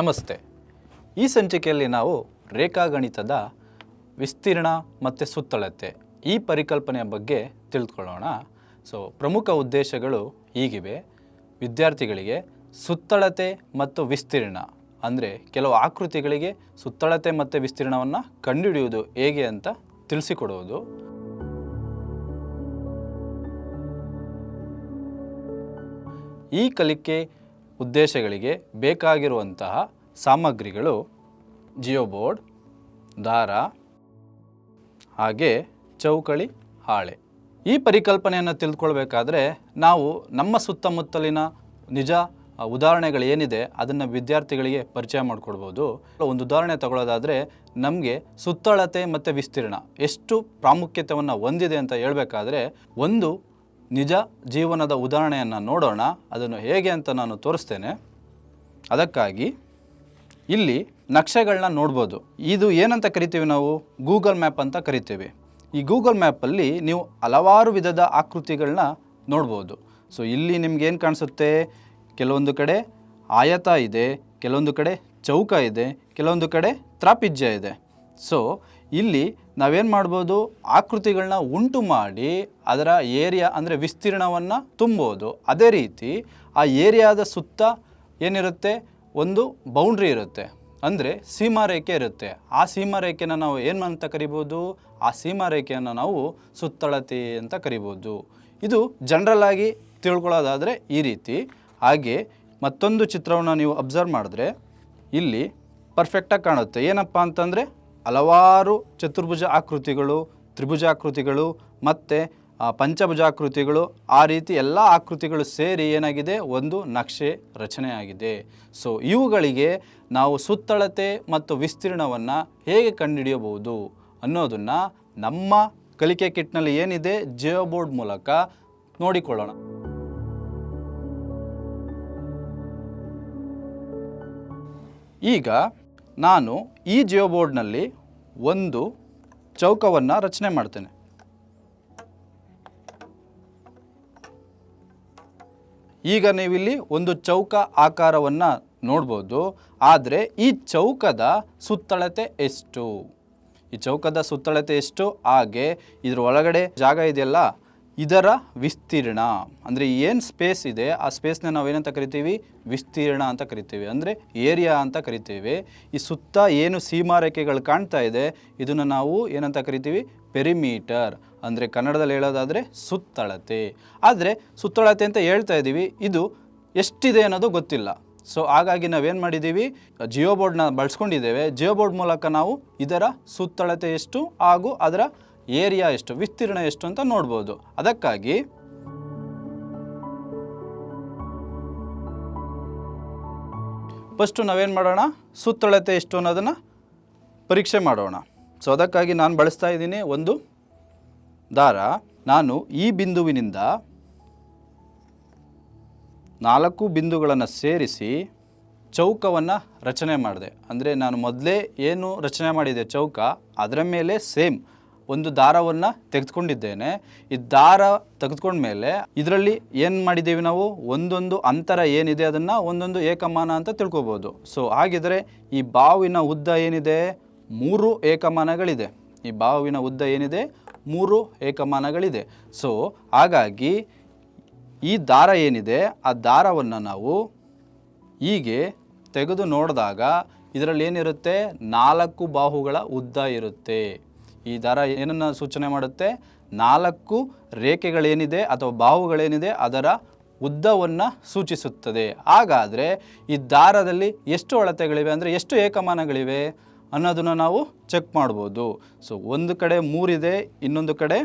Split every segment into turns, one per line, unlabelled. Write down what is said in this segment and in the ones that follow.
ನಮಸ್ತೆ ಈ ಸಂಚಿಕೆಯಲ್ಲಿ ನಾವು ರೇಖಾಗಣಿತದ ವಿಸ್ತೀರ್ಣ ಮತ್ತು ಸುತ್ತಳತೆ ಈ ಪರಿಕಲ್ಪನೆಯ ಬಗ್ಗೆ ತಿಳಿದುಕೊಳ್ಳೋಣ ಸೊ ಪ್ರಮುಖ ಉದ್ದೇಶಗಳು ಹೀಗಿವೆ ವಿದ್ಯಾರ್ಥಿಗಳಿಗೆ ಸುತ್ತಳತೆ ಮತ್ತು ವಿಸ್ತೀರ್ಣ ಅಂದರೆ ಕೆಲವು ಆಕೃತಿಗಳಿಗೆ ಸುತ್ತಳತೆ ಮತ್ತು ವಿಸ್ತೀರ್ಣವನ್ನು ಕಂಡುಹಿಡಿಯುವುದು ಹೇಗೆ ಅಂತ ತಿಳಿಸಿಕೊಡುವುದು ಈ ಕಲಿಕೆ ಉದ್ದೇಶಗಳಿಗೆ ಬೇಕಾಗಿರುವಂತಹ ಸಾಮಗ್ರಿಗಳು ಜಿಯೋ ಬೋರ್ಡ್ ದಾರ ಹಾಗೆ ಚೌಕಳಿ ಹಾಳೆ ಈ ಪರಿಕಲ್ಪನೆಯನ್ನು ತಿಳ್ಕೊಳ್ಬೇಕಾದ್ರೆ ನಾವು ನಮ್ಮ ಸುತ್ತಮುತ್ತಲಿನ ನಿಜ ಉದಾಹರಣೆಗಳೇನಿದೆ ಏನಿದೆ ಅದನ್ನು ವಿದ್ಯಾರ್ಥಿಗಳಿಗೆ ಪರಿಚಯ ಮಾಡಿಕೊಡ್ಬೋದು ಒಂದು ಉದಾಹರಣೆ ತಗೊಳ್ಳೋದಾದರೆ ನಮಗೆ ಸುತ್ತಳತೆ ಮತ್ತು ವಿಸ್ತೀರ್ಣ ಎಷ್ಟು ಪ್ರಾಮುಖ್ಯತೆಯನ್ನು ಹೊಂದಿದೆ ಅಂತ ಹೇಳಬೇಕಾದ್ರೆ ಒಂದು ನಿಜ ಜೀವನದ ಉದಾಹರಣೆಯನ್ನು ನೋಡೋಣ ಅದನ್ನು ಹೇಗೆ ಅಂತ ನಾನು ತೋರಿಸ್ತೇನೆ ಅದಕ್ಕಾಗಿ ಇಲ್ಲಿ ನಕ್ಷೆಗಳನ್ನ ನೋಡ್ಬೋದು ಇದು ಏನಂತ ಕರಿತೀವಿ ನಾವು ಗೂಗಲ್ ಮ್ಯಾಪ್ ಅಂತ ಕರಿತೀವಿ ಈ ಗೂಗಲ್ ಮ್ಯಾಪಲ್ಲಿ ನೀವು ಹಲವಾರು ವಿಧದ ಆಕೃತಿಗಳನ್ನ ನೋಡ್ಬೋದು ಸೊ ಇಲ್ಲಿ ನಿಮ್ಗೆ ಏನು ಕಾಣಿಸುತ್ತೆ ಕೆಲವೊಂದು ಕಡೆ ಆಯತ ಇದೆ ಕೆಲವೊಂದು ಕಡೆ ಚೌಕ ಇದೆ ಕೆಲವೊಂದು ಕಡೆ ತ್ರಾಪಿಜ್ಯ ಇದೆ ಸೊ ಇಲ್ಲಿ ನಾವೇನು ಮಾಡ್ಬೋದು ಆಕೃತಿಗಳನ್ನ ಉಂಟು ಮಾಡಿ ಅದರ ಏರಿಯಾ ಅಂದರೆ ವಿಸ್ತೀರ್ಣವನ್ನು ತುಂಬೋದು ಅದೇ ರೀತಿ ಆ ಏರಿಯಾದ ಸುತ್ತ ಏನಿರುತ್ತೆ ಒಂದು ಬೌಂಡ್ರಿ ಇರುತ್ತೆ ಅಂದರೆ ಸೀಮಾರೇಖೆ ಇರುತ್ತೆ ಆ ಸೀಮಾರೇಖೆನ ನಾವು ಏನು ಅಂತ ಕರಿಬೋದು ಆ ಸೀಮಾರೇಖೆಯನ್ನು ನಾವು ಸುತ್ತಳತೆ ಅಂತ ಕರಿಬೋದು ಇದು ಜನರಲ್ ಆಗಿ ತಿಳ್ಕೊಳ್ಳೋದಾದರೆ ಈ ರೀತಿ ಹಾಗೆ ಮತ್ತೊಂದು ಚಿತ್ರವನ್ನು ನೀವು ಅಬ್ಸರ್ವ್ ಮಾಡಿದ್ರೆ ಇಲ್ಲಿ ಪರ್ಫೆಕ್ಟಾಗಿ ಕಾಣುತ್ತೆ ಏನಪ್ಪ ಅಂತಂದರೆ ಹಲವಾರು ಚತುರ್ಭುಜ ಆಕೃತಿಗಳು ತ್ರಿಭುಜಾಕೃತಿಗಳು ಮತ್ತು ಪಂಚಭುಜಾಕೃತಿಗಳು ಆ ರೀತಿ ಎಲ್ಲ ಆಕೃತಿಗಳು ಸೇರಿ ಏನಾಗಿದೆ ಒಂದು ನಕ್ಷೆ ರಚನೆಯಾಗಿದೆ ಸೊ ಇವುಗಳಿಗೆ ನಾವು ಸುತ್ತಳತೆ ಮತ್ತು ವಿಸ್ತೀರ್ಣವನ್ನು ಹೇಗೆ ಕಂಡುಹಿಡಿಯಬಹುದು ಅನ್ನೋದನ್ನು ನಮ್ಮ ಕಲಿಕೆ ಕಿಟ್ನಲ್ಲಿ ಏನಿದೆ ಜಿಯೋ ಬೋರ್ಡ್ ಮೂಲಕ ನೋಡಿಕೊಳ್ಳೋಣ ಈಗ ನಾನು ಈ ಜಿಯೋ ಬೋರ್ಡ್ನಲ್ಲಿ ಒಂದು ಚೌಕವನ್ನು ರಚನೆ ಮಾಡ್ತೇನೆ ಈಗ ನೀವಿಲ್ಲಿ ಒಂದು ಚೌಕ ಆಕಾರವನ್ನು ನೋಡ್ಬೋದು ಆದರೆ ಈ ಚೌಕದ ಸುತ್ತಳತೆ ಎಷ್ಟು ಈ ಚೌಕದ ಸುತ್ತಳತೆ ಎಷ್ಟು ಹಾಗೆ ಇದರ ಒಳಗಡೆ ಜಾಗ ಇದೆಯಲ್ಲ ಇದರ ವಿಸ್ತೀರ್ಣ ಅಂದರೆ ಏನು ಸ್ಪೇಸ್ ಇದೆ ಆ ಸ್ಪೇಸ್ನ ನಾವೇನಂತ ಕರಿತೀವಿ ವಿಸ್ತೀರ್ಣ ಅಂತ ಕರಿತೀವಿ ಅಂದರೆ ಏರಿಯಾ ಅಂತ ಕರಿತೀವಿ ಈ ಸುತ್ತ ಏನು ಸೀಮಾ ರೇಖೆಗಳು ಕಾಣ್ತಾ ಇದೆ ಇದನ್ನು ನಾವು ಏನಂತ ಕರಿತೀವಿ ಪೆರಿಮೀಟರ್ ಅಂದರೆ ಕನ್ನಡದಲ್ಲಿ ಹೇಳೋದಾದರೆ ಸುತ್ತಳತೆ ಆದರೆ ಸುತ್ತಳತೆ ಅಂತ ಹೇಳ್ತಾ ಇದ್ದೀವಿ ಇದು ಎಷ್ಟಿದೆ ಅನ್ನೋದು ಗೊತ್ತಿಲ್ಲ ಸೊ ಹಾಗಾಗಿ ನಾವೇನು ಮಾಡಿದ್ದೀವಿ ಜಿಯೋ ಬೋರ್ಡ್ನ ಬಳಸ್ಕೊಂಡಿದ್ದೇವೆ ಜಿಯೋ ಬೋರ್ಡ್ ಮೂಲಕ ನಾವು ಇದರ ಸುತ್ತಳತೆ ಎಷ್ಟು ಹಾಗೂ ಅದರ ಏರಿಯಾ ಎಷ್ಟು ವಿಸ್ತೀರ್ಣ ಎಷ್ಟು ಅಂತ ನೋಡ್ಬೋದು ಅದಕ್ಕಾಗಿ ಫಸ್ಟು ನಾವೇನು ಮಾಡೋಣ ಸುತ್ತಳತೆ ಎಷ್ಟು ಅನ್ನೋದನ್ನು ಪರೀಕ್ಷೆ ಮಾಡೋಣ ಸೊ ಅದಕ್ಕಾಗಿ ನಾನು ಬಳಸ್ತಾ ಇದ್ದೀನಿ ಒಂದು ದಾರ ನಾನು ಈ ಬಿಂದುವಿನಿಂದ ನಾಲ್ಕು ಬಿಂದುಗಳನ್ನು ಸೇರಿಸಿ ಚೌಕವನ್ನು ರಚನೆ ಮಾಡಿದೆ ಅಂದರೆ ನಾನು ಮೊದಲೇ ಏನು ರಚನೆ ಮಾಡಿದೆ ಚೌಕ ಅದರ ಮೇಲೆ ಸೇಮ್ ಒಂದು ದಾರವನ್ನು ತೆಗೆದುಕೊಂಡಿದ್ದೇನೆ ಈ ದಾರ ತೆಗೆದುಕೊಂಡ್ಮೇಲೆ ಇದರಲ್ಲಿ ಏನು ಮಾಡಿದ್ದೀವಿ ನಾವು ಒಂದೊಂದು ಅಂತರ ಏನಿದೆ ಅದನ್ನು ಒಂದೊಂದು ಏಕಮಾನ ಅಂತ ತಿಳ್ಕೊಬೋದು ಸೊ ಹಾಗಿದ್ರೆ ಈ ಬಾವಿನ ಉದ್ದ ಏನಿದೆ ಮೂರು ಏಕಮಾನಗಳಿದೆ ಈ ಬಾವಿನ ಉದ್ದ ಏನಿದೆ ಮೂರು ಏಕಮಾನಗಳಿದೆ ಸೊ ಹಾಗಾಗಿ ಈ ದಾರ ಏನಿದೆ ಆ ದಾರವನ್ನು ನಾವು ಹೀಗೆ ತೆಗೆದು ನೋಡಿದಾಗ ಇದರಲ್ಲಿ ಏನಿರುತ್ತೆ ನಾಲ್ಕು ಬಾಹುಗಳ ಉದ್ದ ಇರುತ್ತೆ ಈ ದಾರ ಏನನ್ನು ಸೂಚನೆ ಮಾಡುತ್ತೆ ನಾಲ್ಕು ರೇಖೆಗಳೇನಿದೆ ಅಥವಾ ಬಾವುಗಳೇನಿದೆ ಅದರ ಉದ್ದವನ್ನು ಸೂಚಿಸುತ್ತದೆ ಹಾಗಾದರೆ ಈ ದಾರದಲ್ಲಿ ಎಷ್ಟು ಅಳತೆಗಳಿವೆ ಅಂದರೆ ಎಷ್ಟು ಏಕಮಾನಗಳಿವೆ ಅನ್ನೋದನ್ನು ನಾವು ಚೆಕ್ ಮಾಡ್ಬೋದು ಸೊ ಒಂದು ಕಡೆ ಮೂರಿದೆ ಇನ್ನೊಂದು ಕಡೆ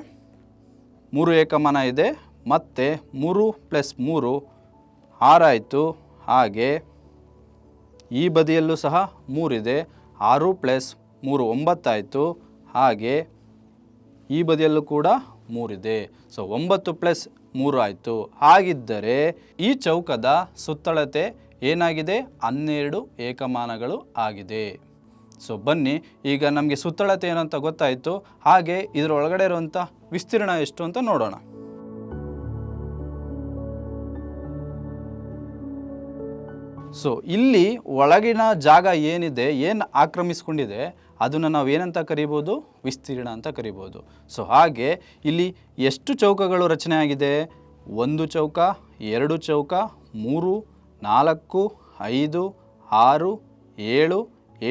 ಮೂರು ಏಕಮಾನ ಇದೆ ಮತ್ತು ಮೂರು ಪ್ಲಸ್ ಮೂರು ಆರಾಯಿತು ಹಾಗೆ ಈ ಬದಿಯಲ್ಲೂ ಸಹ ಮೂರಿದೆ ಆರು ಪ್ಲಸ್ ಮೂರು ಒಂಬತ್ತಾಯಿತು ಹಾಗೆ ಈ ಬದಿಯಲ್ಲೂ ಕೂಡ ಮೂರಿದೆ ಸೊ ಒಂಬತ್ತು ಪ್ಲಸ್ ಮೂರು ಆಯಿತು ಹಾಗಿದ್ದರೆ ಈ ಚೌಕದ ಸುತ್ತಳತೆ ಏನಾಗಿದೆ ಹನ್ನೆರಡು ಏಕಮಾನಗಳು ಆಗಿದೆ ಸೊ ಬನ್ನಿ ಈಗ ನಮಗೆ ಸುತ್ತಳತೆ ಏನಂತ ಗೊತ್ತಾಯಿತು ಹಾಗೆ ಇದರ ಒಳಗಡೆ ಇರುವಂಥ ವಿಸ್ತೀರ್ಣ ಎಷ್ಟು ಅಂತ ನೋಡೋಣ ಸೊ ಇಲ್ಲಿ ಒಳಗಿನ ಜಾಗ ಏನಿದೆ ಏನು ಆಕ್ರಮಿಸ್ಕೊಂಡಿದೆ ಅದನ್ನು ನಾವು ಏನಂತ ಕರಿಬೋದು ವಿಸ್ತೀರ್ಣ ಅಂತ ಕರಿಬೋದು ಸೊ ಹಾಗೆ ಇಲ್ಲಿ ಎಷ್ಟು ಚೌಕಗಳು ರಚನೆ ಆಗಿದೆ ಒಂದು ಚೌಕ ಎರಡು ಚೌಕ ಮೂರು ನಾಲ್ಕು ಐದು ಆರು ಏಳು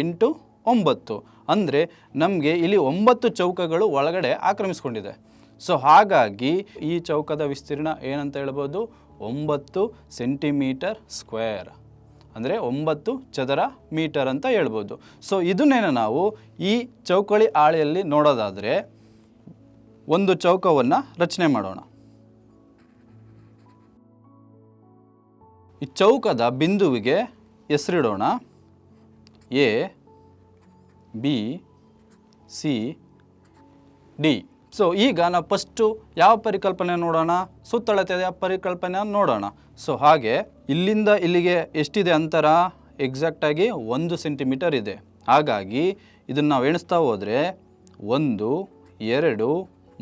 ಎಂಟು ಒಂಬತ್ತು ಅಂದರೆ ನಮಗೆ ಇಲ್ಲಿ ಒಂಬತ್ತು ಚೌಕಗಳು ಒಳಗಡೆ ಆಕ್ರಮಿಸ್ಕೊಂಡಿದೆ ಸೊ ಹಾಗಾಗಿ ಈ ಚೌಕದ ವಿಸ್ತೀರ್ಣ ಏನಂತ ಹೇಳ್ಬೋದು ಒಂಬತ್ತು ಸೆಂಟಿಮೀಟರ್ ಸ್ಕ್ವೇರ್ ಅಂದರೆ ಒಂಬತ್ತು ಚದರ ಮೀಟರ್ ಅಂತ ಹೇಳ್ಬೋದು ಸೊ ಇದನ್ನೇನು ನಾವು ಈ ಚೌಕಳಿ ಆಳೆಯಲ್ಲಿ ನೋಡೋದಾದರೆ ಒಂದು ಚೌಕವನ್ನು ರಚನೆ ಮಾಡೋಣ ಈ ಚೌಕದ ಬಿಂದುವಿಗೆ ಹೆಸರಿಡೋಣ A B C D so ಈಗ ನಾವು ಫಸ್ಟು ಯಾವ ಪರಿಕಲ್ಪನೆ ನೋಡೋಣ ಸುತ್ತಳತೆಯ ಪರಿಕಲ್ಪನೆ ನೋಡೋಣ ಸೊ ಹಾಗೆ ಇಲ್ಲಿಂದ ಇಲ್ಲಿಗೆ ಎಷ್ಟಿದೆ ಅಂತರ ಎಕ್ಸಾಕ್ಟಾಗಿ ಒಂದು ಸೆಂಟಿಮೀಟರ್ ಇದೆ ಹಾಗಾಗಿ ಇದನ್ನು ನಾವು ಎಣಿಸ್ತಾ ಹೋದರೆ ಒಂದು ಎರಡು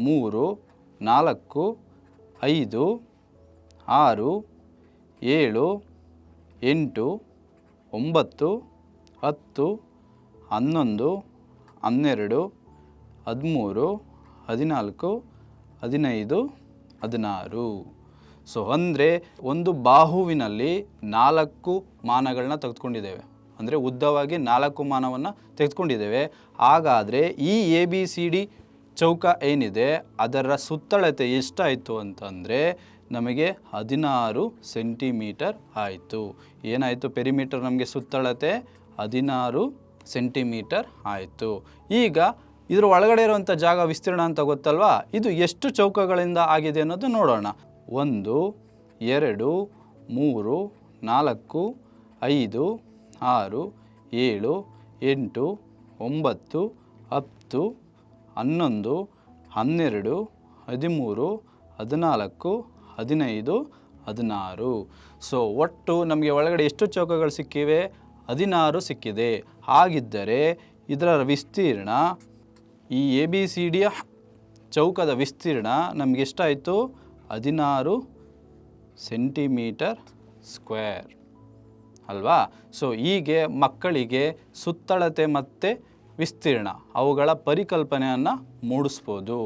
ಮೂರು ನಾಲ್ಕು ಐದು ಆರು ಏಳು ಎಂಟು ಒಂಬತ್ತು ಹತ್ತು ಹನ್ನೊಂದು ಹನ್ನೆರಡು ಹದಿಮೂರು ಹದಿನಾಲ್ಕು ಹದಿನೈದು ಹದಿನಾರು ಸೊ ಅಂದರೆ ಒಂದು ಬಾಹುವಿನಲ್ಲಿ ನಾಲ್ಕು ಮಾನಗಳನ್ನ ತೆಗೆದುಕೊಂಡಿದ್ದೇವೆ ಅಂದರೆ ಉದ್ದವಾಗಿ ನಾಲ್ಕು ಮಾನವನ್ನು ತೆಗೆದುಕೊಂಡಿದ್ದೇವೆ ಹಾಗಾದರೆ ಈ ಎ ಬಿ ಸಿ ಡಿ ಚೌಕ ಏನಿದೆ ಅದರ ಸುತ್ತಳತೆ ಎಷ್ಟಾಯಿತು ಅಂತಂದರೆ ನಮಗೆ ಹದಿನಾರು ಸೆಂಟಿಮೀಟರ್ ಆಯಿತು ಏನಾಯಿತು ಪೆರಿಮೀಟರ್ ನಮಗೆ ಸುತ್ತಳತೆ ಹದಿನಾರು ಸೆಂಟಿಮೀಟರ್ ಆಯಿತು ಈಗ ಇದರ ಒಳಗಡೆ ಇರುವಂಥ ಜಾಗ ವಿಸ್ತೀರ್ಣ ಅಂತ ಗೊತ್ತಲ್ವಾ ಇದು ಎಷ್ಟು ಚೌಕಗಳಿಂದ ಆಗಿದೆ ಅನ್ನೋದು ನೋಡೋಣ ಒಂದು ಎರಡು ಮೂರು ನಾಲ್ಕು ಐದು ಆರು ಏಳು ಎಂಟು ಒಂಬತ್ತು ಹತ್ತು ಹನ್ನೊಂದು ಹನ್ನೆರಡು ಹದಿಮೂರು ಹದಿನಾಲ್ಕು ಹದಿನೈದು ಹದಿನಾರು ಸೊ ಒಟ್ಟು ನಮಗೆ ಒಳಗಡೆ ಎಷ್ಟು ಚೌಕಗಳು ಸಿಕ್ಕಿವೆ ಹದಿನಾರು ಸಿಕ್ಕಿದೆ ಹಾಗಿದ್ದರೆ ಇದರ ವಿಸ್ತೀರ್ಣ ಈ ಎ ಬಿ ಸಿ ಡಿಯ ಚೌಕದ ವಿಸ್ತೀರ್ಣ ನಮಗೆಷ್ಟಾಯಿತು ಹದಿನಾರು ಸೆಂಟಿಮೀಟರ್ ಸ್ಕ್ವೇರ್ ಅಲ್ವಾ ಸೊ ಹೀಗೆ ಮಕ್ಕಳಿಗೆ ಸುತ್ತಳತೆ ಮತ್ತು ವಿಸ್ತೀರ್ಣ ಅವುಗಳ ಪರಿಕಲ್ಪನೆಯನ್ನು ಮೂಡಿಸ್ಬೋದು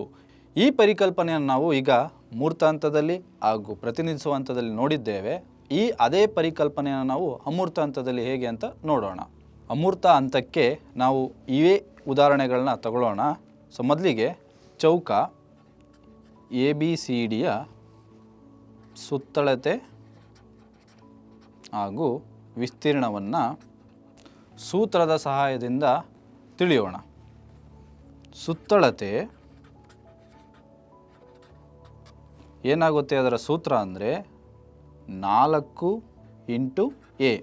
ಈ ಪರಿಕಲ್ಪನೆಯನ್ನು ನಾವು ಈಗ ಮೂರ್ತ ಹಂತದಲ್ಲಿ ಹಾಗೂ ಪ್ರತಿನಿಧಿಸುವ ಹಂತದಲ್ಲಿ ನೋಡಿದ್ದೇವೆ ಈ ಅದೇ ಪರಿಕಲ್ಪನೆಯನ್ನು ನಾವು ಅಮೂರ್ತ ಹಂತದಲ್ಲಿ ಹೇಗೆ ಅಂತ ನೋಡೋಣ ಅಮೂರ್ತ ಹಂತಕ್ಕೆ ನಾವು ಇವೇ ಉದಾಹರಣೆಗಳನ್ನ ತಗೊಳ್ಳೋಣ ಸೊ ಮೊದಲಿಗೆ ಚೌಕ ಎ ಬಿ ಸಿ ಡಿಯ ಸುತ್ತಳತೆ ಹಾಗೂ ವಿಸ್ತೀರ್ಣವನ್ನು ಸೂತ್ರದ ಸಹಾಯದಿಂದ ತಿಳಿಯೋಣ ಸುತ್ತಳತೆ ಏನಾಗುತ್ತೆ ಅದರ ಸೂತ್ರ ಅಂದರೆ ನಾಲ್ಕು ಇಂಟು ಎ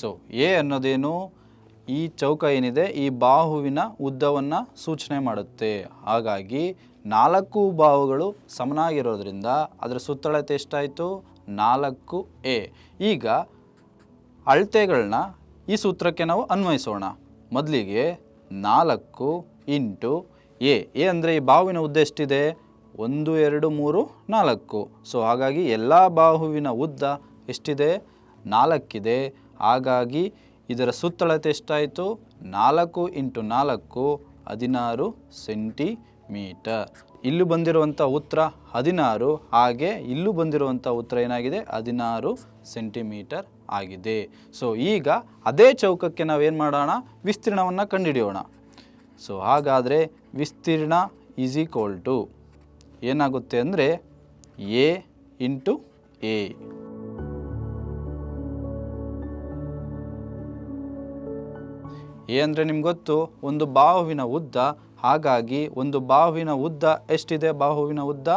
ಸೊ ಎ ಅನ್ನೋದೇನು ಈ ಚೌಕ ಏನಿದೆ ಈ ಬಾಹುವಿನ ಉದ್ದವನ್ನು ಸೂಚನೆ ಮಾಡುತ್ತೆ ಹಾಗಾಗಿ ನಾಲ್ಕು ಬಾಹುಗಳು ಸಮನಾಗಿರೋದ್ರಿಂದ ಅದರ ಸುತ್ತಳತೆ ಎಷ್ಟಾಯಿತು ನಾಲ್ಕು ಎ ಈಗ ಅಳತೆಗಳನ್ನ ಈ ಸೂತ್ರಕ್ಕೆ ನಾವು ಅನ್ವಯಿಸೋಣ ಮೊದಲಿಗೆ ನಾಲ್ಕು ಇಂಟು ಎ ಎ ಅಂದರೆ ಈ ಬಾಹುವಿನ ಉದ್ದ ಎಷ್ಟಿದೆ ಒಂದು ಎರಡು ಮೂರು ನಾಲ್ಕು ಸೊ ಹಾಗಾಗಿ ಎಲ್ಲ ಬಾಹುವಿನ ಉದ್ದ ಎಷ್ಟಿದೆ ನಾಲ್ಕಿದೆ ಹಾಗಾಗಿ ಇದರ ಸುತ್ತಳತೆ ಎಷ್ಟಾಯಿತು ನಾಲ್ಕು ಇಂಟು ನಾಲ್ಕು ಹದಿನಾರು ಸೆಂಟಿಮೀಟರ್ ಇಲ್ಲೂ ಬಂದಿರುವಂಥ ಉತ್ತರ ಹದಿನಾರು ಹಾಗೆ ಇಲ್ಲೂ ಬಂದಿರುವಂಥ ಉತ್ತರ ಏನಾಗಿದೆ ಹದಿನಾರು ಸೆಂಟಿಮೀಟರ್ ಆಗಿದೆ ಸೊ ಈಗ ಅದೇ ಚೌಕಕ್ಕೆ ನಾವೇನು ಮಾಡೋಣ ವಿಸ್ತೀರ್ಣವನ್ನು ಕಂಡುಹಿಡಿಯೋಣ ಸೊ ಹಾಗಾದರೆ ವಿಸ್ತೀರ್ಣ ಈಸ್ ಈಕ್ವಲ್ ಟು ಏನಾಗುತ್ತೆ ಅಂದರೆ ಎ ಇಂಟು ಎ ಏನಂದರೆ ನಿಮ್ಗೆ ಗೊತ್ತು ಒಂದು ಬಾಹುವಿನ ಉದ್ದ ಹಾಗಾಗಿ ಒಂದು ಬಾಹುವಿನ ಉದ್ದ ಎಷ್ಟಿದೆ ಬಾಹುವಿನ ಉದ್ದ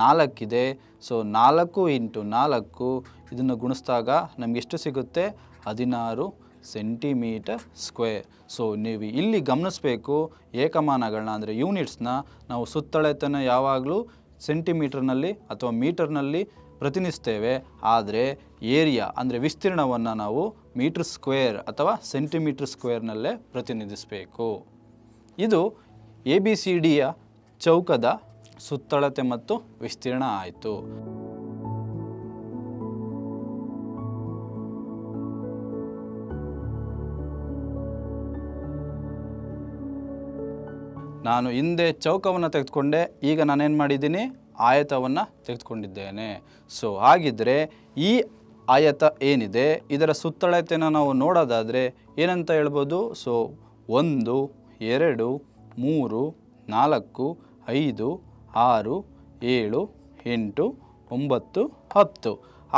ನಾಲ್ಕಿದೆ ಸೊ ನಾಲ್ಕು ಇಂಟು ನಾಲ್ಕು ಇದನ್ನು ಗುಣಿಸಿದಾಗ ನಮಗೆಷ್ಟು ಸಿಗುತ್ತೆ ಹದಿನಾರು ಸೆಂಟಿಮೀಟರ್ ಸ್ಕ್ವೇರ್ ಸೊ ನೀವು ಇಲ್ಲಿ ಗಮನಿಸಬೇಕು ಏಕಮಾನಗಳನ್ನ ಅಂದರೆ ಯೂನಿಟ್ಸ್ನ ನಾವು ಸುತ್ತಳತೆನ ಯಾವಾಗಲೂ ಸೆಂಟಿಮೀಟರ್ನಲ್ಲಿ ಅಥವಾ ಮೀಟರ್ನಲ್ಲಿ ಪ್ರತಿನಿಧಿಸ್ತೇವೆ ಆದರೆ ಏರಿಯಾ ಅಂದರೆ ವಿಸ್ತೀರ್ಣವನ್ನು ನಾವು ಮೀಟರ್ ಸ್ಕ್ವೇರ್ ಅಥವಾ ಸೆಂಟಿಮೀಟರ್ ಸ್ಕ್ವೇರ್ನಲ್ಲೇ ಪ್ರತಿನಿಧಿಸಬೇಕು ಇದು ಎ ಬಿ ಸಿ ಡಿಯ ಚೌಕದ ಸುತ್ತಳತೆ ಮತ್ತು ವಿಸ್ತೀರ್ಣ ಆಯಿತು ನಾನು ಹಿಂದೆ ಚೌಕವನ್ನು ತೆಗೆದುಕೊಂಡೆ ಈಗ ನಾನೇನು ಮಾಡಿದ್ದೀನಿ ಆಯತವನ್ನು ತೆಗೆದುಕೊಂಡಿದ್ದೇನೆ ಸೊ ಹಾಗಿದ್ದರೆ ಈ ಆಯತ ಏನಿದೆ ಇದರ ಸುತ್ತಳತೆಯನ್ನು ನಾವು ನೋಡೋದಾದರೆ ಏನಂತ ಹೇಳ್ಬೋದು ಸೊ ಒಂದು ಎರಡು ಮೂರು ನಾಲ್ಕು ಐದು ಆರು ಏಳು ಎಂಟು ಒಂಬತ್ತು ಹತ್ತು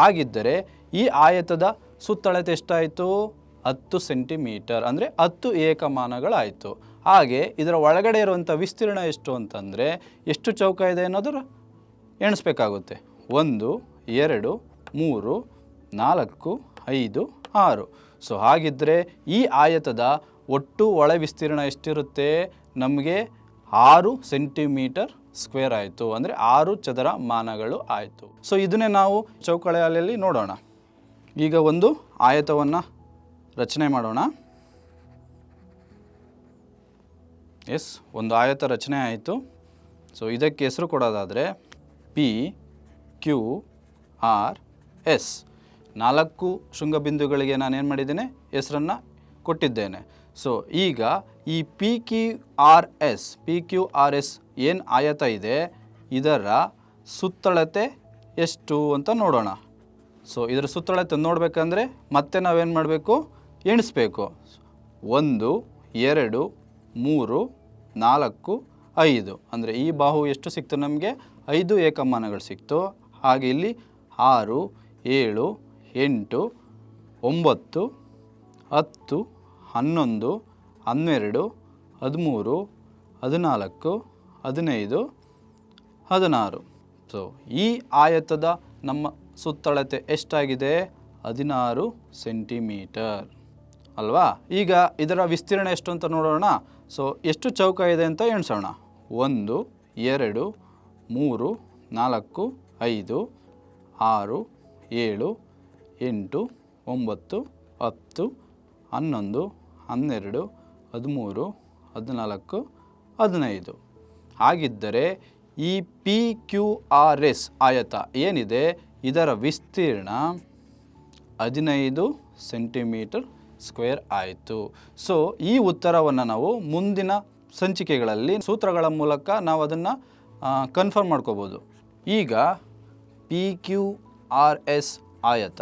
ಆಗಿದ್ದರೆ ಈ ಆಯತದ ಸುತ್ತಳತೆ ಎಷ್ಟಾಯಿತು ಹತ್ತು ಸೆಂಟಿಮೀಟರ್ ಅಂದರೆ ಹತ್ತು ಏಕಮಾನಗಳಾಯಿತು ಹಾಗೆ ಇದರ ಒಳಗಡೆ ಇರುವಂಥ ವಿಸ್ತೀರ್ಣ ಎಷ್ಟು ಅಂತಂದರೆ ಎಷ್ಟು ಚೌಕ ಇದೆ ಅನ್ನೋದರ ಎಣಿಸ್ಬೇಕಾಗುತ್ತೆ ಒಂದು ಎರಡು ಮೂರು ನಾಲ್ಕು ಐದು ಆರು ಸೊ ಹಾಗಿದ್ದರೆ ಈ ಆಯತದ ಒಟ್ಟು ಒಳ ವಿಸ್ತೀರ್ಣ ಎಷ್ಟಿರುತ್ತೆ ನಮಗೆ ಆರು ಸೆಂಟಿಮೀಟರ್ ಸ್ಕ್ವೇರ್ ಆಯಿತು ಅಂದರೆ ಆರು ಚದರ ಮಾನಗಳು ಆಯಿತು ಸೊ ಇದನ್ನೇ ನಾವು ಚೌಕಳೆಯಲ್ಲಿ ನೋಡೋಣ ಈಗ ಒಂದು ಆಯತವನ್ನು ರಚನೆ ಮಾಡೋಣ ಎಸ್ ಒಂದು ಆಯತ ರಚನೆ ಆಯಿತು ಸೊ ಇದಕ್ಕೆ ಹೆಸರು ಕೊಡೋದಾದರೆ ಪಿ ಕ್ಯೂ ಆರ್ ಎಸ್ ನಾಲ್ಕು ಶೃಂಗಬಿಂದುಗಳಿಗೆ ನಾನು ಏನು ಮಾಡಿದ್ದೇನೆ ಹೆಸರನ್ನು ಕೊಟ್ಟಿದ್ದೇನೆ ಸೊ ಈಗ ಈ P Q R S P Q R S ಏನು ಆಯತ ಇದೆ ಇದರ ಸುತ್ತಳತೆ ಎಷ್ಟು ಅಂತ ನೋಡೋಣ ಸೊ ಇದರ ಸುತ್ತಳತೆ ನೋಡಬೇಕಂದ್ರೆ ಮತ್ತೆ ನಾವೇನು ಮಾಡಬೇಕು ಎಣಿಸ್ಬೇಕು ಒಂದು ಎರಡು ಮೂರು ನಾಲ್ಕು ಐದು ಅಂದರೆ ಈ ಬಾಹು ಎಷ್ಟು ಸಿಕ್ತು ನಮಗೆ ಐದು ಏಕಮಾನಗಳು ಸಿಕ್ತು ಹಾಗೆ ಇಲ್ಲಿ ಆರು ಏಳು ಎಂಟು ಒಂಬತ್ತು ಹತ್ತು ಹನ್ನೊಂದು ಹನ್ನೆರಡು ಹದಿಮೂರು ಹದಿನಾಲ್ಕು ಹದಿನೈದು ಹದಿನಾರು ಸೊ ಈ ಆಯತದ ನಮ್ಮ ಸುತ್ತಳತೆ ಎಷ್ಟಾಗಿದೆ ಹದಿನಾರು ಸೆಂಟಿಮೀಟರ್ ಅಲ್ವಾ ಈಗ ಇದರ ವಿಸ್ತೀರ್ಣ ಎಷ್ಟು ಅಂತ ನೋಡೋಣ ಸೊ ಎಷ್ಟು ಚೌಕ ಇದೆ ಅಂತ ಎಣಿಸೋಣ ಒಂದು ಎರಡು ಮೂರು ನಾಲ್ಕು ಐದು ಆರು ಏಳು ಎಂಟು ಒಂಬತ್ತು ಹತ್ತು ಹನ್ನೊಂದು ಹನ್ನೆರಡು ಹದಿಮೂರು ಹದಿನಾಲ್ಕು ಹದಿನೈದು ಹಾಗಿದ್ದರೆ ಈ ಪಿ ಕ್ಯೂ ಆರ್ ಎಸ್ ಆಯತ ಏನಿದೆ ಇದರ ವಿಸ್ತೀರ್ಣ ಹದಿನೈದು ಸೆಂಟಿಮೀಟರ್ ಸ್ಕ್ವೇರ್ ಆಯಿತು ಸೊ ಈ ಉತ್ತರವನ್ನು ನಾವು ಮುಂದಿನ ಸಂಚಿಕೆಗಳಲ್ಲಿ ಸೂತ್ರಗಳ ಮೂಲಕ ನಾವು ಅದನ್ನು ಕನ್ಫರ್ಮ್ ಮಾಡ್ಕೋಬೋದು ಈಗ ಪಿ ಕ್ಯೂ ಆರ್ ಎಸ್ ಆಯತ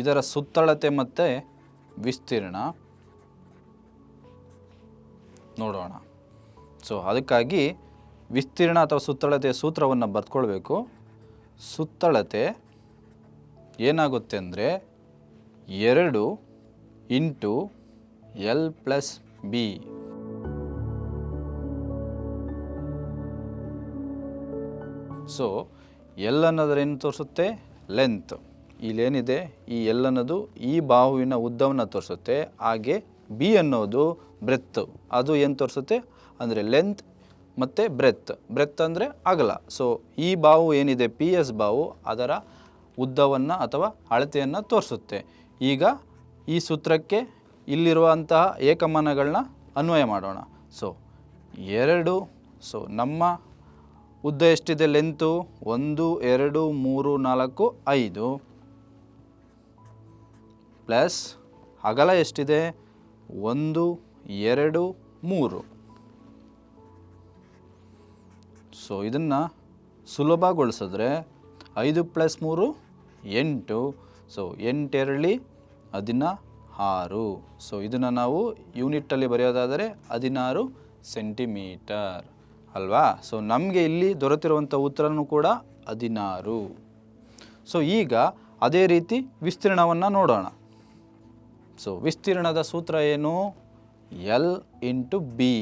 ಇದರ ಸುತ್ತಳತೆ ಮತ್ತು ವಿಸ್ತೀರ್ಣ ನೋಡೋಣ ಸೊ ಅದಕ್ಕಾಗಿ ವಿಸ್ತೀರ್ಣ ಅಥವಾ ಸುತ್ತಳತೆಯ ಸೂತ್ರವನ್ನು ಬರ್ಕೊಳ್ಬೇಕು ಸುತ್ತಳತೆ ಏನಾಗುತ್ತೆ ಅಂದರೆ ಎರಡು into L plus B so L ತೋರಿಸುತ್ತೆ ಲೆಂತ್ ಇಲ್ಲೇನಿದೆ ಈ ಎಲ್ ಅನ್ನೋದು ಈ ಬಾಹುವಿನ ಉದ್ದವನ್ನು ತೋರಿಸುತ್ತೆ ಹಾಗೆ ಬಿ ಅನ್ನೋದು ಬ್ರೆತ್ ಅದು ಏನು ತೋರಿಸುತ್ತೆ ಅಂದರೆ ಲೆಂತ್ ಮತ್ತು ಬ್ರೆತ್ ಬ್ರೆತ್ ಅಂದರೆ ಅಗಲ ಸೊ ಈ ಬಾವು ಏನಿದೆ ಪಿ ಎಸ್ ಬಾವು ಅದರ ಉದ್ದವನ್ನು ಅಥವಾ ಅಳತೆಯನ್ನು ತೋರಿಸುತ್ತೆ ಈಗ ಈ ಸೂತ್ರಕ್ಕೆ ಇಲ್ಲಿರುವಂತಹ ಏಕಮಾನಗಳನ್ನ ಅನ್ವಯ ಮಾಡೋಣ ಸೊ ಎರಡು ಸೊ ನಮ್ಮ ಉದ್ದ ಎಷ್ಟಿದೆ ಲೆಂತು ಒಂದು ಎರಡು ಮೂರು ನಾಲ್ಕು ಐದು ಪ್ಲಸ್ ಅಗಲ ಎಷ್ಟಿದೆ ಒಂದು ಎರಡು ಮೂರು ಸೊ ಇದನ್ನು ಸುಲಭಗೊಳಿಸಿದ್ರೆ ಐದು ಪ್ಲಸ್ ಮೂರು ಎಂಟು ಸೊ ಎಂಟೆರಳಿ ಹದಿನ ಆರು ಸೊ ಇದನ್ನು ನಾವು ಯೂನಿಟಲ್ಲಿ ಬರೆಯೋದಾದರೆ ಹದಿನಾರು ಸೆಂಟಿಮೀಟರ್ ಅಲ್ವಾ ಸೊ ನಮಗೆ ಇಲ್ಲಿ ದೊರೆತಿರುವಂಥ ಉತ್ತರನೂ ಕೂಡ ಹದಿನಾರು ಸೊ ಈಗ ಅದೇ ರೀತಿ ವಿಸ್ತೀರ್ಣವನ್ನು ನೋಡೋಣ ಸೊ ವಿಸ್ತೀರ್ಣದ ಸೂತ್ರ ಏನು ಎಲ್ ಇಂಟು ಬಿ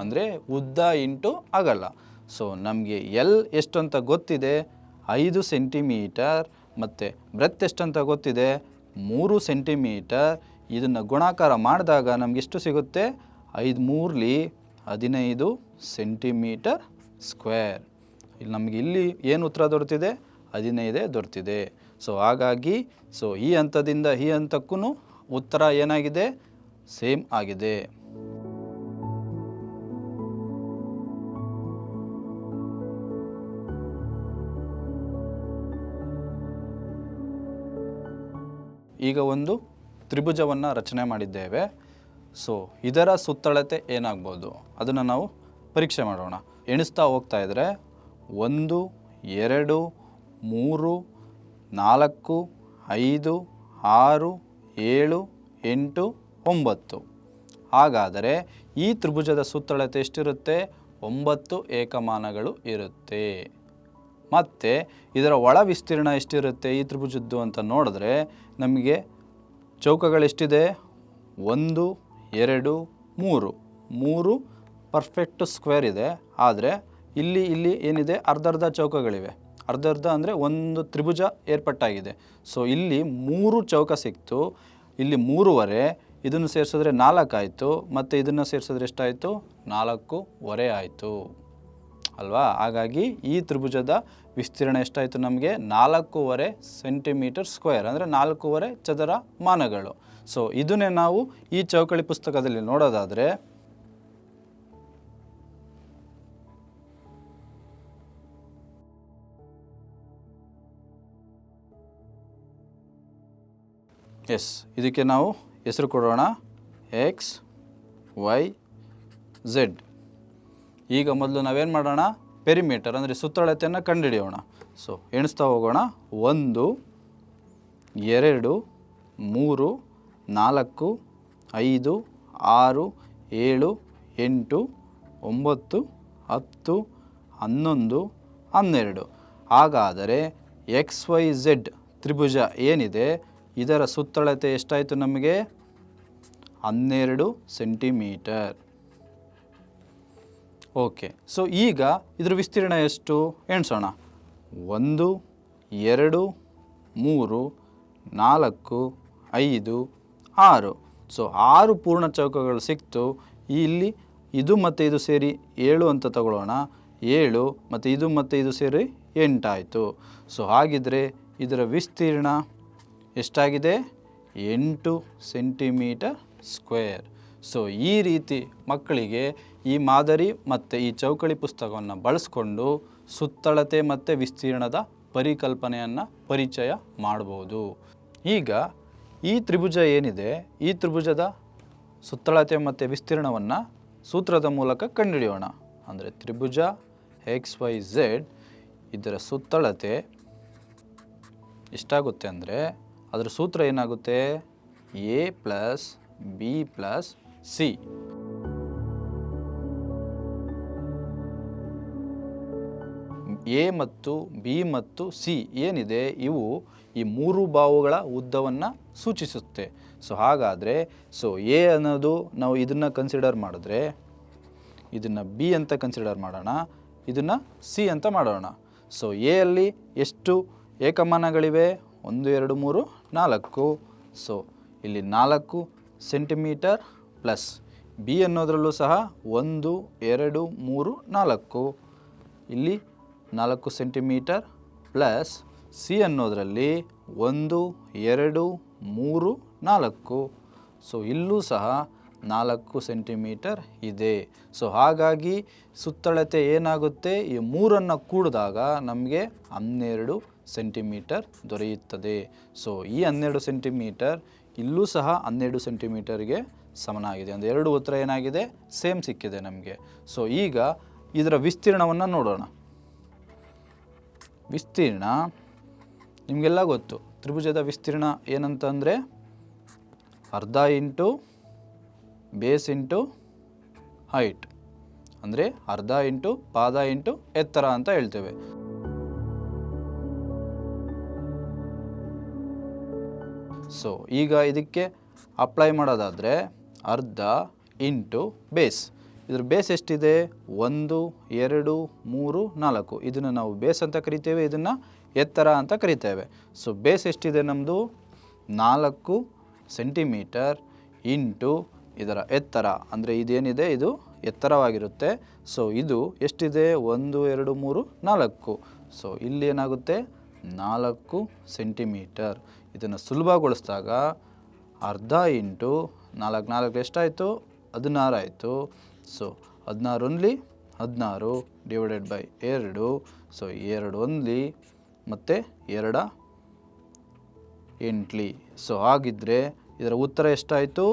ಅಂದರೆ ಉದ್ದ ಇಂಟು ಅಗಲ ಸೊ ನಮಗೆ ಎಲ್ ಎಷ್ಟು ಅಂತ ಗೊತ್ತಿದೆ ಐದು ಸೆಂಟಿಮೀಟರ್ ಮತ್ತು ಬ್ರೆತ್ ಎಷ್ಟಂತ ಗೊತ್ತಿದೆ ಮೂರು ಸೆಂಟಿಮೀಟರ್ ಇದನ್ನು ಗುಣಾಕಾರ ಮಾಡಿದಾಗ ನಮ್ಗೆ ಎಷ್ಟು ಸಿಗುತ್ತೆ ಐದು ಮೂರಲಿ ಹದಿನೈದು ಸೆಂಟಿಮೀಟರ್ ಸ್ಕ್ವೇರ್ ಇಲ್ಲಿ ನಮಗೆ ಇಲ್ಲಿ ಏನು ಉತ್ತರ ದೊರೆತಿದೆ ಹದಿನೈದೇ ದೊರೆತಿದೆ ಸೊ ಹಾಗಾಗಿ ಸೊ ಈ ಹಂತದಿಂದ ಈ ಹಂತಕ್ಕೂ ಉತ್ತರ ಏನಾಗಿದೆ ಸೇಮ್ ಆಗಿದೆ ಈಗ ಒಂದು ತ್ರಿಭುಜವನ್ನು ರಚನೆ ಮಾಡಿದ್ದೇವೆ ಸೊ ಇದರ ಸುತ್ತಳತೆ ಏನಾಗ್ಬೋದು ಅದನ್ನು ನಾವು ಪರೀಕ್ಷೆ ಮಾಡೋಣ ಎಣಿಸ್ತಾ ಹೋಗ್ತಾ ಇದ್ದರೆ ಒಂದು ಎರಡು ಮೂರು ನಾಲ್ಕು ಐದು ಆರು ಏಳು ಎಂಟು ಒಂಬತ್ತು ಹಾಗಾದರೆ ಈ ತ್ರಿಭುಜದ ಸುತ್ತಳತೆ ಎಷ್ಟಿರುತ್ತೆ ಒಂಬತ್ತು ಏಕಮಾನಗಳು ಇರುತ್ತೆ ಮತ್ತು ಇದರ ಒಳ ವಿಸ್ತೀರ್ಣ ಎಷ್ಟಿರುತ್ತೆ ಈ ತ್ರಿಭುಜದ್ದು ಅಂತ ನೋಡಿದ್ರೆ ನಮಗೆ ಚೌಕಗಳೆಷ್ಟಿದೆ ಒಂದು ಎರಡು ಮೂರು ಮೂರು ಪರ್ಫೆಕ್ಟ್ ಸ್ಕ್ವೇರ್ ಇದೆ ಆದರೆ ಇಲ್ಲಿ ಇಲ್ಲಿ ಏನಿದೆ ಅರ್ಧರ್ಧ ಚೌಕಗಳಿವೆ ಅರ್ಧ ಅರ್ಧ ಅಂದರೆ ಒಂದು ತ್ರಿಭುಜ ಏರ್ಪಟ್ಟಾಗಿದೆ ಸೊ ಇಲ್ಲಿ ಮೂರು ಚೌಕ ಸಿಕ್ತು ಇಲ್ಲಿ ಮೂರುವರೆ ಇದನ್ನು ಸೇರಿಸಿದ್ರೆ ನಾಲ್ಕಾಯಿತು ಮತ್ತು ಇದನ್ನು ಸೇರಿಸಿದ್ರೆ ಎಷ್ಟಾಯಿತು ನಾಲ್ಕೂವರೆ ಆಯಿತು ಅಲ್ವಾ ಹಾಗಾಗಿ ಈ ತ್ರಿಭುಜದ ವಿಸ್ತೀರ್ಣ ಎಷ್ಟಾಯಿತು ನಮಗೆ ನಾಲ್ಕೂವರೆ ಸೆಂಟಿಮೀಟರ್ ಸ್ಕ್ವೇರ್ ಅಂದರೆ ನಾಲ್ಕೂವರೆ ಚದರ ಮಾನಗಳು ಸೊ ಇದನ್ನೇ ನಾವು ಈ ಚೌಕಳಿ ಪುಸ್ತಕದಲ್ಲಿ ನೋಡೋದಾದರೆ ಎಸ್ ಇದಕ್ಕೆ ನಾವು ಹೆಸರು ಕೊಡೋಣ ಎಕ್ಸ್ ವೈ ಝೆಡ್ ಈಗ ಮೊದಲು ನಾವೇನು ಮಾಡೋಣ ಪೆರಿಮೀಟರ್ ಅಂದರೆ ಸುತ್ತಳತೆಯನ್ನು ಕಂಡುಹಿಡಿಯೋಣ ಸೊ ಎಣಿಸ್ತಾ ಹೋಗೋಣ ಒಂದು ಎರಡು ಮೂರು ನಾಲ್ಕು ಐದು ಆರು ಏಳು ಎಂಟು ಒಂಬತ್ತು ಹತ್ತು ಹನ್ನೊಂದು ಹನ್ನೆರಡು ಹಾಗಾದರೆ ಎಕ್ಸ್ ವೈ ಝೆಡ್ ತ್ರಿಭುಜ ಏನಿದೆ ಇದರ ಸುತ್ತಳತೆ ಎಷ್ಟಾಯಿತು ನಮಗೆ ಹನ್ನೆರಡು ಸೆಂಟಿಮೀಟರ್ ಓಕೆ ಸೊ ಈಗ ಇದರ ವಿಸ್ತೀರ್ಣ ಎಷ್ಟು ಎಣಿಸೋಣ ಒಂದು ಎರಡು ಮೂರು ನಾಲ್ಕು ಐದು ಆರು ಸೊ ಆರು ಪೂರ್ಣ ಚೌಕಗಳು ಸಿಕ್ತು ಇಲ್ಲಿ ಇದು ಮತ್ತು ಇದು ಸೇರಿ ಏಳು ಅಂತ ತಗೊಳ್ಳೋಣ ಏಳು ಮತ್ತು ಇದು ಮತ್ತು ಇದು ಸೇರಿ ಎಂಟಾಯಿತು ಸೊ ಹಾಗಿದ್ರೆ ಇದರ ವಿಸ್ತೀರ್ಣ ಎಷ್ಟಾಗಿದೆ ಎಂಟು ಸೆಂಟಿಮೀಟರ್ ಸ್ಕ್ವೇರ್ ಸೊ ಈ ರೀತಿ ಮಕ್ಕಳಿಗೆ ಈ ಮಾದರಿ ಮತ್ತು ಈ ಚೌಕಳಿ ಪುಸ್ತಕವನ್ನು ಬಳಸ್ಕೊಂಡು ಸುತ್ತಳತೆ ಮತ್ತು ವಿಸ್ತೀರ್ಣದ ಪರಿಕಲ್ಪನೆಯನ್ನು ಪರಿಚಯ ಮಾಡ್ಬೋದು ಈಗ ಈ ತ್ರಿಭುಜ ಏನಿದೆ ಈ ತ್ರಿಭುಜದ ಸುತ್ತಳತೆ ಮತ್ತು ವಿಸ್ತೀರ್ಣವನ್ನು ಸೂತ್ರದ ಮೂಲಕ ಕಂಡುಹಿಡಿಯೋಣ ಅಂದರೆ ತ್ರಿಭುಜ ಎಕ್ಸ್ ವೈ ಝೆಡ್ ಇದರ ಸುತ್ತಳತೆ ಎಷ್ಟಾಗುತ್ತೆ ಅಂದರೆ ಅದರ ಸೂತ್ರ ಏನಾಗುತ್ತೆ A plus B plus C A ಮತ್ತು ಬಿ ಮತ್ತು ಸಿ ಏನಿದೆ ಇವು ಈ ಮೂರು ಬಾವುಗಳ ಉದ್ದವನ್ನು ಸೂಚಿಸುತ್ತೆ ಸೊ ಹಾಗಾದರೆ ಸೊ ಎ ಅನ್ನೋದು ನಾವು ಇದನ್ನು ಕನ್ಸಿಡರ್ ಮಾಡಿದ್ರೆ ಇದನ್ನು ಬಿ ಅಂತ ಕನ್ಸಿಡರ್ ಮಾಡೋಣ ಇದನ್ನು ಸಿ ಅಂತ ಮಾಡೋಣ ಸೊ ಎ ಅಲ್ಲಿ ಎಷ್ಟು ಏಕಮಾನಗಳಿವೆ ಒಂದು ಎರಡು ಮೂರು ನಾಲ್ಕು ಸೊ ಇಲ್ಲಿ ನಾಲ್ಕು ಸೆಂಟಿಮೀಟರ್ ಪ್ಲಸ್ ಬಿ ಅನ್ನೋದರಲ್ಲೂ ಸಹ ಒಂದು ಎರಡು ಮೂರು ನಾಲ್ಕು ಇಲ್ಲಿ ನಾಲ್ಕು ಸೆಂಟಿಮೀಟರ್ ಪ್ಲಸ್ ಸಿ ಅನ್ನೋದರಲ್ಲಿ ಒಂದು ಎರಡು ಮೂರು ನಾಲ್ಕು ಸೊ ಇಲ್ಲೂ ಸಹ ನಾಲ್ಕು ಸೆಂಟಿಮೀಟರ್ ಇದೆ ಸೊ ಹಾಗಾಗಿ ಸುತ್ತಳತೆ ಏನಾಗುತ್ತೆ ಈ ಮೂರನ್ನು ಕೂಡಿದಾಗ ನಮಗೆ ಹನ್ನೆರಡು ಸೆಂಟಿಮೀಟರ್ ದೊರೆಯುತ್ತದೆ ಸೊ ಈ ಹನ್ನೆರಡು ಸೆಂಟಿಮೀಟರ್ ಇಲ್ಲೂ ಸಹ ಹನ್ನೆರಡು ಸೆಂಟಿಮೀಟರ್ಗೆ ಸಮನಾಗಿದೆ ಒಂದು ಎರಡು ಉತ್ತರ ಏನಾಗಿದೆ ಸೇಮ್ ಸಿಕ್ಕಿದೆ ನಮಗೆ ಸೊ ಈಗ ಇದರ ವಿಸ್ತೀರ್ಣವನ್ನು ನೋಡೋಣ ವಿಸ್ತೀರ್ಣ ನಿಮಗೆಲ್ಲ ಗೊತ್ತು ತ್ರಿಭುಜದ ವಿಸ್ತೀರ್ಣ ಏನಂತಂದರೆ ಅರ್ಧ ಇಂಟು ಬೇಸ್ ಇಂಟು ಹೈಟ್ ಅಂದರೆ ಅರ್ಧ ಇಂಟು ಪಾದ ಇಂಟು ಎತ್ತರ ಅಂತ ಹೇಳ್ತೇವೆ ಸೊ ಈಗ ಇದಕ್ಕೆ ಅಪ್ಲೈ ಮಾಡೋದಾದರೆ ಅರ್ಧ ಇಂಟು ಬೇಸ್ ಇದ್ರ ಬೇಸ್ ಎಷ್ಟಿದೆ ಒಂದು ಎರಡು ಮೂರು ನಾಲ್ಕು ಇದನ್ನು ನಾವು ಬೇಸ್ ಅಂತ ಕರಿತೇವೆ ಇದನ್ನು ಎತ್ತರ ಅಂತ ಕರಿತೇವೆ ಸೊ ಬೇಸ್ ಎಷ್ಟಿದೆ ನಮ್ಮದು ನಾಲ್ಕು ಸೆಂಟಿಮೀಟರ್ ಇಂಟು ಇದರ ಎತ್ತರ ಅಂದರೆ ಇದೇನಿದೆ ಇದು ಎತ್ತರವಾಗಿರುತ್ತೆ ಸೊ ಇದು ಎಷ್ಟಿದೆ ಒಂದು ಎರಡು ಮೂರು ನಾಲ್ಕು ಸೊ ಇಲ್ಲಿ ಏನಾಗುತ್ತೆ ನಾಲ್ಕು ಸೆಂಟಿಮೀಟರ್ ಇದನ್ನು ಸುಲಭಗೊಳಿಸಿದಾಗ ಅರ್ಧ ಇಂಟು ನಾಲ್ಕು ನಾಲ್ಕು ಎಷ್ಟಾಯಿತು ಹದಿನಾರು ಆಯಿತು ಸೊ ಹದಿನಾರು ಒಂದ್ಲಿ ಹದಿನಾರು ಡಿವೈಡೆಡ್ ಬೈ ಎರಡು ಸೊ ಎರಡು ಒಂದ್ಲಿ ಮತ್ತು ಎರಡ ಎಂಟ್ಲಿ ಸೊ ಹಾಗಿದ್ದರೆ ಇದರ ಉತ್ತರ ಎಷ್ಟಾಯಿತು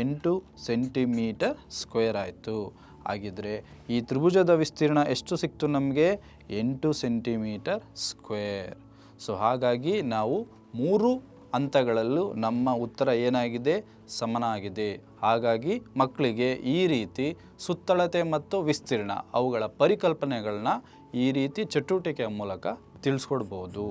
ಎಂಟು ಸೆಂಟಿಮೀಟರ್ ಸ್ಕ್ವೇರ್ ಆಯಿತು ಹಾಗಿದ್ದರೆ ಈ ತ್ರಿಭುಜದ ವಿಸ್ತೀರ್ಣ ಎಷ್ಟು ಸಿಕ್ತು ನಮಗೆ ಎಂಟು ಸೆಂಟಿಮೀಟರ್ ಸ್ಕ್ವೇರ್ ಸೊ ಹಾಗಾಗಿ ನಾವು ಮೂರು ಹಂತಗಳಲ್ಲೂ ನಮ್ಮ ಉತ್ತರ ಏನಾಗಿದೆ ಸಮನಾಗಿದೆ ಹಾಗಾಗಿ ಮಕ್ಕಳಿಗೆ ಈ ರೀತಿ ಸುತ್ತಳತೆ ಮತ್ತು ವಿಸ್ತೀರ್ಣ ಅವುಗಳ ಪರಿಕಲ್ಪನೆಗಳನ್ನ ಈ ರೀತಿ ಚಟುವಟಿಕೆಯ ಮೂಲಕ ತಿಳಿಸ್ಕೊಡ್ಬೋದು